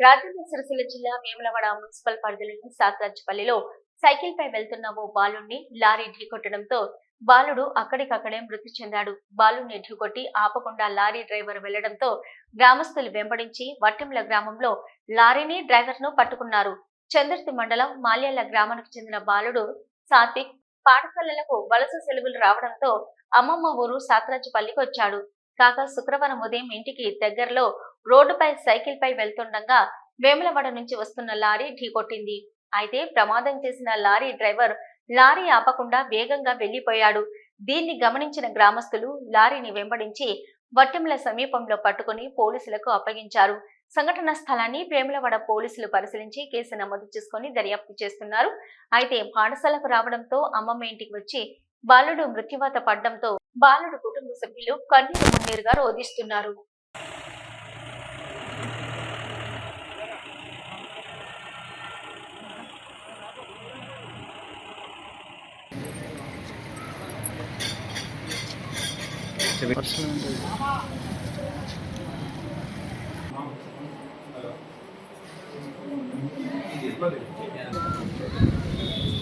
రాజన్న సిరిసిల్ల జిల్లా వేములవాడ మున్సిపల్ పరిధిలోని సాత్రాజ్పల్లిలో సైకిల్ పై వెళ్తున్న ఓ బాలుణ్ణి లారీ ఢీకొట్టడంతో బాలుడు అక్కడికక్కడే మృతి చెందాడు. బాలుని ఢీకొట్టి ఆపకుండా లారీ డ్రైవర్ వెళ్ళడంతో గ్రామస్తులు వెంబడించి వట్టెంల గ్రామంలో లారీని డ్రైవర్ను పట్టుకున్నారు. చంద్రతి మండలం మాల్యాల గ్రామానికి చెందిన బాలుడు సాత్విక్ పాఠశాలలకు వలస సెలవులు రావడంతో అమ్మమ్మ ఊరు సాత్రాజ్పల్లికి వచ్చాడు. కాగా శుక్రవారం ఉదయం ఇంటికి దగ్గరలో రోడ్డుపై సైకిల్ పై వెళ్తుండగా వేములవాడ నుంచి వస్తున్న లారీ ఢీకొట్టింది. అయితే ప్రమాదం చేసిన లారీ డ్రైవర్ లారీ ఆపకుండా వేగంగా వెళ్ళిపోయాడు దీన్ని గమనించిన గ్రామస్తులు లారీని వెంబడించి వట్టెంల సమీపంలో పట్టుకుని పోలీసులకు అప్పగించారు. సంఘటన స్థలాన్ని వేములవాడ పోలీసులు పరిశీలించి కేసు నమోదు చేసుకుని దర్యాప్తు చేస్తున్నారు. అయితే పాఠశాలకు రావడంతో అమ్మమ్మ ఇంటికి వచ్చి బాలుడు మృత్యువాత పడ్డంతో బాలుడు కుటుంబ సభ్యులు కన్నీరు మున్నీరుగా రోధిస్తున్నారు Halo.